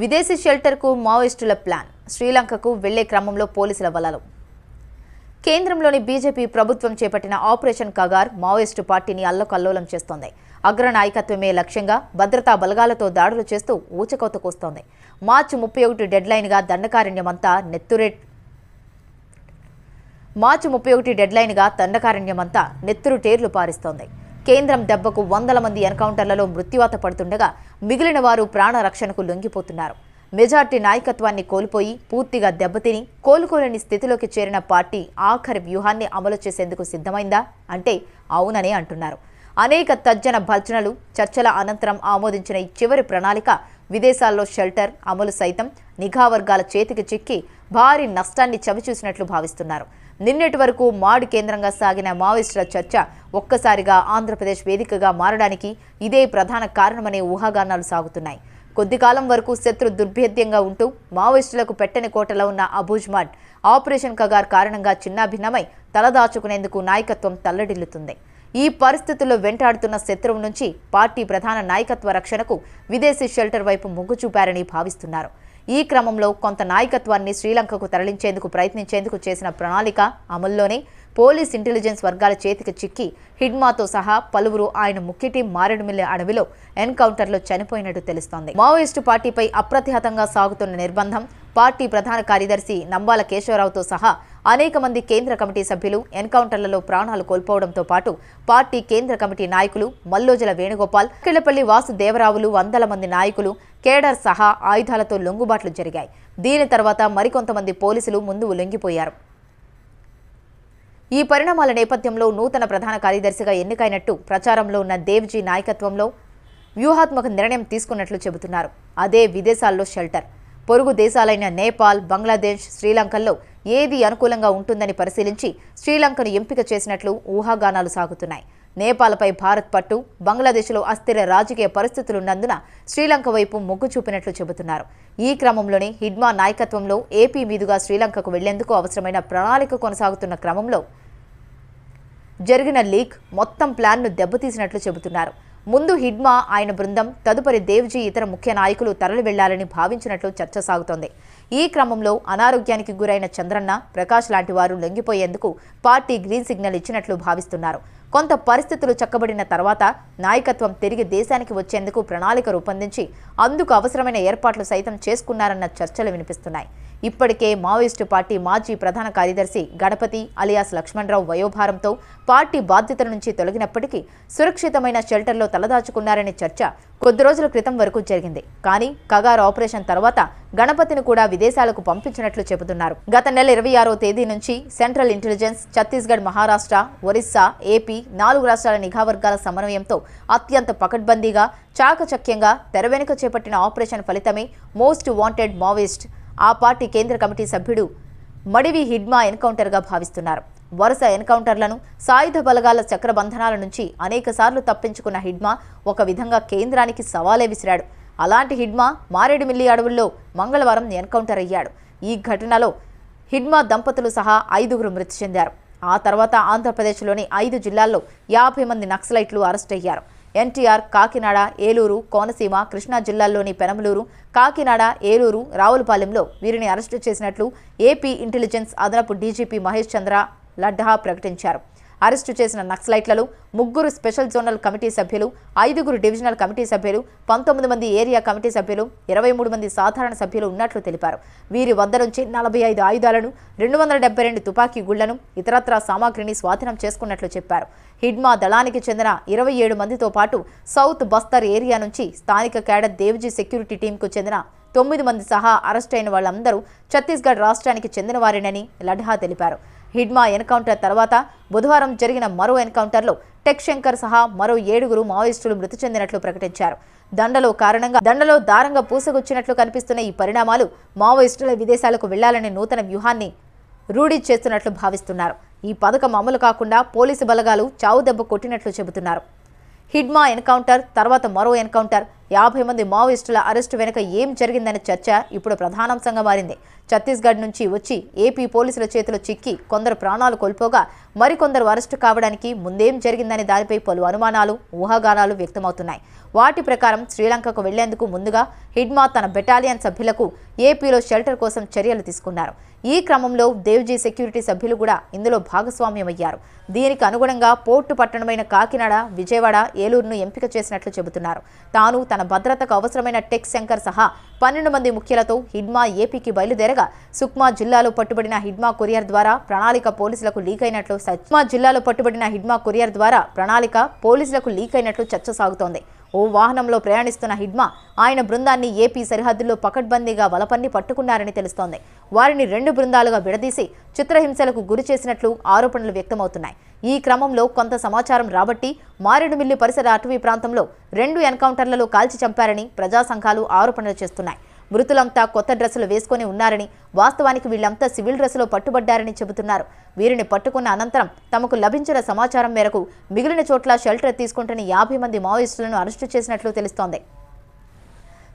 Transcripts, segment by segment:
విదేశీ షెల్టర్కు మావోయిస్టుల ప్లాన్. శ్రీలంకకు వెళ్ళే క్రమంలో పోలీసుల వలలు. కేంద్రంలోని బీజేపీ ప్రభుత్వం చేపట్టిన ఆపరేషన్ కగార్ మావోయిస్టు పార్టీని అల్లకల్లోలం చేస్తోంది. అగ్ర నాయకత్వమే లక్ష్యంగా భద్రతా బలగాలతో దాడులు చేస్తూ ఊచకోతకొస్తోంది. మార్చి ముప్పై ఒకటి డెడ్లైన్గా దండకారణ్యమంతా నెత్తురే మార్చి ముప్పై ఒకటి డెడ్లైన్గా దండకారణ్యమంతా నెత్తురు టేర్లు పారిస్తోంది. కేంద్రం దెబ్బకు వందల మంది ఎన్కౌంటర్లలో మృత్యువాత పడుతుండగా మిగిలిన వారు ప్రాణ రక్షణకు లొంగిపోతున్నారు. మెజార్టీ నాయకత్వాన్ని కోల్పోయి పూర్తిగా దెబ్బతిని కోలుకోలేని స్థితిలోకి చేరిన పార్టీ ఆఖరి వ్యూహాన్ని అమలు చేసేందుకు సిద్ధమైందా? అంటే అవుననే అంటున్నారు. అనేక తర్జన భర్జనలు చర్చల అనంతరం ఆమోదించిన ఈ చివరి ప్రణాళిక విదేశాల్లో షెల్టర్ అమలు సైతం నిఘా వర్గాల చేతికి చిక్కి భారీ నష్టాన్ని చవిచూసినట్లు భావిస్తున్నారు. నిన్నటి వరకు మాడు కేంద్రంగా సాగిన మావోయిస్టుల చర్చ ఒక్కసారిగా ఆంధ్రప్రదేశ్ వేదికగా మారడానికి ఇదే ప్రధాన కారణమనే ఊహాగానాలు సాగుతున్నాయి. కొద్ది కాలం వరకు శత్రు దుర్భేద్యంగా ఉంటూ మావోయిస్టులకు పెట్టని కోటలో ఉన్న అబూజ్మాడ్ ఆపరేషన్ కగార్ కారణంగా చిన్నాభిన్నమై తలదాచుకునేందుకు నాయకత్వం తల్లడిల్లుతుంది. ఈ పరిస్థితుల్లో వెంటాడుతున్న శత్రువు నుంచి పార్టీ ప్రధాన నాయకత్వ రక్షణకు విదేశీ షెల్టర్ వైపు మొగ్గు చూపారని భావిస్తున్నారు. ఈ క్రమంలో కొంత నాయకత్వాన్ని శ్రీలంకకు తరలించేందుకు ప్రయత్నించేందుకు చేసిన ప్రణాళిక అమల్లోనే పోలీస్ ఇంటెలిజెన్స్ వర్గాల చేతికి చిక్కి హిడ్మాతో సహా పలువురు ఆయన ముఖ్యటి మారేడుమిల్లి అడవిలో ఎన్కౌంటర్లో చనిపోయినట్టు తెలుస్తోంది. మావోయిస్టు పార్టీపై అప్రతిహతంగా సాగుతున్న నిర్బంధం పార్టీ ప్రధాన కార్యదర్శి నంబాల కేశవరావుతో సహా అనేక మంది కేంద్ర కమిటీ సభ్యులు ఎన్కౌంటర్లలో ప్రాణాలు కోల్పోవడంతో పాటు పార్టీ కేంద్ర కమిటీ నాయకులు మల్లోజల వేణుగోపాల్ కిళ్ళపల్లి వాసుదేవరావులు వందల మంది నాయకులు కేడర్ సహా ఆయుధాలతో లొంగుబాట్లు జరిగాయి. దీని తర్వాత మరికొంతమంది పోలీసులు ముందు లొంగిపోయారు. ఈ పరిణామాల నేపథ్యంలో నూతన ప్రధాన కార్యదర్శిగా ఎన్నికైనట్టు ప్రచారంలో ఉన్న దేవ్జీ నాయకత్వంలో వ్యూహాత్మక నిర్ణయం తీసుకున్నట్లు చెబుతున్నారు. అదే విదేశాల్లో షెల్టర్. పొరుగు దేశాలైన నేపాల్ బంగ్లాదేశ్ శ్రీలంకల్లో ఏది అనుకూలంగా ఉంటుందని పరిశీలించి శ్రీలంకను ఎంపిక చేసినట్లు ఊహాగానాలు సాగుతున్నాయి. నేపాల్పై భారత్ పట్టు బంగ్లాదేశ్లో అస్థిర రాజకీయ పరిస్థితులున్నందున శ్రీలంక వైపు మొగ్గు చూపినట్లు చెబుతున్నారు. ఈ క్రమంలోనే హిడ్మా నాయకత్వంలో ఏపీ మీదుగా శ్రీలంకకు వెళ్ళేందుకు అవసరమైన ప్రణాళిక కొనసాగుతున్న క్రమంలో జరిగిన లీక్ మొత్తం ప్లాన్ను దెబ్బతీసినట్లు చెబుతున్నారు. ముందు హిడ్మా ఆయన బృందం తదుపరి దేవ్జీ ఇతర ముఖ్య నాయకులు తరలి వెళ్ళాలని భావించినట్లు చర్చ సాగుతోంది. ఈ క్రమంలో అనారోగ్యానికి గురైన చంద్రన్న ప్రకాష్ లాంటి వారు లొంగిపోయేందుకు పార్టీ గ్రీన్ సిగ్నల్ ఇచ్చినట్లు భావిస్తున్నారు. కొంత పరిస్థితులు చక్కబడిన తర్వాత నాయకత్వం తిరిగి దేశానికి వచ్చేందుకు ప్రణాళిక రూపొందించి అందుకు అవసరమైన ఏర్పాట్లు సైతం చేసుకున్నారన్న చర్చలు వినిపిస్తున్నాయి. ఇప్పటికే మావోయిస్టు పార్టీ మాజీ ప్రధాన కార్యదర్శి గణపతి అలియాస్ లక్ష్మణరావు వయోభారంతో పార్టీ బాధ్యతల నుంచి తొలగినప్పటికీ సురక్షితమైన షెల్టర్లో తలదాచుకున్నారనే చర్చ కొద్ది రోజుల క్రితం వరకు జరిగింది. కానీ కగార్ ఆపరేషన్ తర్వాత గణపతిని కూడా విదేశాలకు పంపించినట్లు చెబుతున్నారు. గత నెల ఇరవై ఆరో తేదీ నుంచి central intelligence Chhattisgarh Maharashtra Orissa AP నాలుగు రాష్ట్రాల నిఘా వర్గాల సమన్వయంతో అత్యంత పకడ్బందీగా చాకచక్యంగా తెరవెనుక చేపట్టిన ఆపరేషన్ ఫలితమే మోస్ట్ వాంటెడ్ మావోయిస్ట్ ఆ పార్టీ కేంద్ర కమిటీ సభ్యుడు మడివి హిడ్మా ఎన్కౌంటర్గా భావిస్తున్నారు. వరుస ఎన్కౌంటర్లను సాయుధ బలగాల చక్రబంధనాల నుంచి అనేకసార్లు తప్పించుకున్న హిడ్మా ఒక విధంగా కేంద్రానికి సవాలే విసిరాడు. అలాంటి హిడ్మా మారేడుమిల్లి అడవుల్లో మంగళవారం ఎన్కౌంటర్ అయ్యాడు. ఈ ఘటనలో హిడ్మా దంపతులు సహా ఐదుగురు మృతి చెందారు. ఆ తర్వాత ఆంధ్రప్రదేశ్లోని ఐదు జిల్లాల్లో యాభై మంది నక్సలైట్లు అరెస్ట్ అయ్యారు. ఎన్టీఆర్ కాకినాడ ఏలూరు కోనసీమ కృష్ణా జిల్లాల్లోని పెనమలూరు కాకినాడ ఏలూరు రావులపాలెంలో వీరిని అరెస్టు చేసినట్లు ఏపీ ఇంటెలిజెన్స్ అదనపు డీజీపీ మహేష్ చంద్ర లడ్డా ప్రకటించారు. అరెస్టు చేసిన నక్సలైట్లలో ముగ్గురు స్పెషల్ జోనల్ కమిటీ సభ్యులు ఐదుగురు డివిజనల్ కమిటీ సభ్యులు పంతొమ్మిది మంది ఏరియా కమిటీ సభ్యులు ఇరవై మూడు మంది సాధారణ సభ్యులు ఉన్నట్లు తెలిపారు. వీరి వద్ద నుంచి నలభై ఐదు ఆయుధాలను రెండు వందల డెబ్బై రెండు తుపాకీ గుళ్ళను ఇతరత్రా సామాగ్రిని స్వాధీనం చేసుకున్నట్లు చెప్పారు. హిడ్మా దళానికి చెందిన ఇరవై ఏడు మందితో పాటు సౌత్ బస్తర్ ఏరియా నుంచి స్థానిక క్యాడర్ దేవ్జీ సెక్యూరిటీ టీంకు చెందిన తొమ్మిది మంది సహా అరెస్ట్ అయిన వాళ్ళందరూ ఛత్తీస్గఢ్ రాష్ట్రానికి చెందినవారేనని లడ్హా తెలిపారు. హిడ్మా ఎన్కౌంటర్ తర్వాత బుధవారం జరిగిన మరో ఎన్కౌంటర్లో టెక్ శంకర్ సహా మరో ఏడుగురు మావోయిస్టులు మృతి చెందినట్లు ప్రకటించారు. దండలో కారణంగా దండలో దారంగా పూసగుచ్చినట్లు కనిపిస్తున్న ఈ పరిణామాలు మావోయిస్టుల విదేశాలకు వెళ్ళాలనే నూతన వ్యూహాన్ని రూఢీ చేస్తున్నట్లు భావిస్తున్నారు. ఈ పథకం అమలు కాకుండా పోలీసు బలగాలు చావు దెబ్బ కొట్టినట్లు చెబుతున్నారు. హిడ్మా ఎన్కౌంటర్ తర్వాత మరో ఎన్కౌంటర్. యాభై మంది మావోయిస్టుల అరెస్టు వెనుక ఏం జరిగిందనే చర్చ ఇప్పుడు ప్రధానాంశంగా మారింది. ఛత్తీస్గఢ్ నుంచి వచ్చి ఏపీ పోలీసుల చేతిలో చిక్కి కొందరు ప్రాణాలు కోల్పోగా మరికొందరు అరెస్టు కావడానికి ముందేం జరిగిందనే దానిపై పలు అనుమానాలు ఊహాగానాలు వ్యక్తమవుతున్నాయి. వాటి ప్రకారం శ్రీలంకకు వెళ్ళేందుకు ముందుగా హిడ్మా తన బెటాలియన్ సభ్యులకు ఏపీలో షెల్టర్ కోసం చర్యలు తీసుకున్నారు. ఈ క్రమంలో దేవ్జీ సెక్యూరిటీ సభ్యులు కూడా ఇందులో భాగస్వామ్యమయ్యారు. దీనికి అనుగుణంగా పోర్టు పట్టణమైన కాకినాడ విజయవాడ ఏలూరును ఎంపిక చేసినట్లు చెబుతున్నారు. తాను తన భద్రతకు అవసరమైన టెక్ శంకర్ సహా పన్నెండు మంది ముఖ్యులతో హిడ్మా ఏపీకి బయలుదేరగా సుక్మా జిల్లాలో పట్టుబడిన హిడ్మా కొరియర్ ద్వారా ప్రణాళిక పోలీసులకు లీక్ అయినట్లు సుక్మా జిల్లాలో పట్టుబడిన హిడ్మా కొరియర్ ద్వారా ప్రణాళిక పోలీసులకు లీక్ అయినట్లు చర్చ సాగుతోంది. ఓ వాహనంలో ప్రయాణిస్తున్న హిడ్మా ఆయన బృందాన్ని ఏపీ సరిహద్దుల్లో పకడ్బందీగా వలపన్ని పట్టుకున్నారని తెలుస్తోంది. వారిని రెండు బృందాలుగా విడదీసి చిత్రహింసలకు గురి చేసినట్లు ఆరోపణలు వ్యక్తమవుతున్నాయి. ఈ క్రమంలో కొంత సమాచారం రాబట్టి మారేడుమిల్లి పరిసర అటవీ ప్రాంతంలో రెండు ఎన్కౌంటర్లలో కాల్చి చంపారని ప్రజా సంఘాలు ఆరోపణలు చేస్తున్నాయి. మృతులంతా కొత్త డ్రెస్సులు వేసుకొని ఉన్నారని వాస్తవానికి వీళ్ళంతా సివిల్ డ్రెస్సులో పట్టుబడ్డారని చెబుతున్నారు. వీరిని పట్టుకున్న అనంతరం తమకు లభించిన సమాచారం మేరకు మిగిలిన చోట్ల షెల్టర్ తీసుకుంటున్న యాభై మంది మావోయిస్టులను అరెస్టు చేసినట్లు తెలుస్తోంది.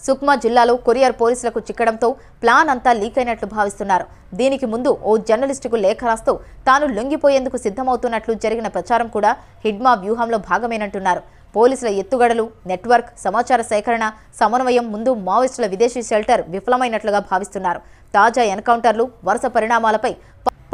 సుక్మా జిల్లాలో కొరియర్ పోలీసులకు చిక్కడంతో ప్లాన్ అంతా లీక్ అయినట్లు భావిస్తున్నారు. దీనికి ముందు ఓ జర్నలిస్టుకు లేఖ రాస్తూ తాను లొంగిపోయేందుకు సిద్ధమవుతున్నట్లు జరిగిన ప్రచారం కూడా హిడ్మా వ్యూహంలో భాగమేనంటున్నారు. పోలీసుల ఎత్తుగడలు నెట్వర్క్ సమాచార సేకరణ సమన్వయం ముందు మావోయిస్టుల విదేశీ షెల్టర్ విఫలమైనట్లుగా భావిస్తున్నారు. తాజా ఎన్కౌంటర్లు వరుస పరిణామాలపై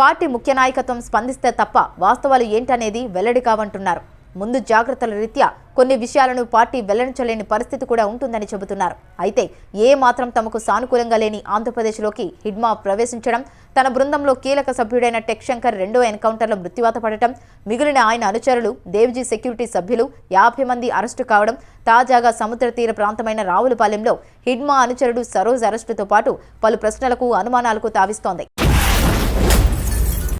పార్టీ ముఖ్య నాయకత్వం స్పందిస్తే తప్ప వాస్తవాలు ఏంటనేది వెల్లడి కావంటున్నారు. ముందు జాగ్రత్తల రీత్యా కొన్ని విషయాలను పార్టీ వెల్లడించలేని పరిస్థితి కూడా ఉంటుందని చెబుతున్నారు. అయితే ఏ మాత్రం తమకు సానుకూలంగా లేని ఆంధ్రప్రదేశ్లోకి హిడ్మా ప్రవేశించడం తన బృందంలో కీలక సభ్యుడైన టెక్ శంకర్ రెండో ఎన్కౌంటర్లో మృత్యువాత పడటం మిగిలిన ఆయన అనుచరులు దేవ్జీ సెక్యూరిటీ సభ్యులు యాభై మంది అరెస్టు కావడం తాజాగా సముద్ర తీర ప్రాంతమైన రావులపాలెంలో హిడ్మా అనుచరుడు సరోజ్ అరెస్టుతో పాటు పలు ప్రశ్నలకు అనుమానాలకు తావిస్తోంది.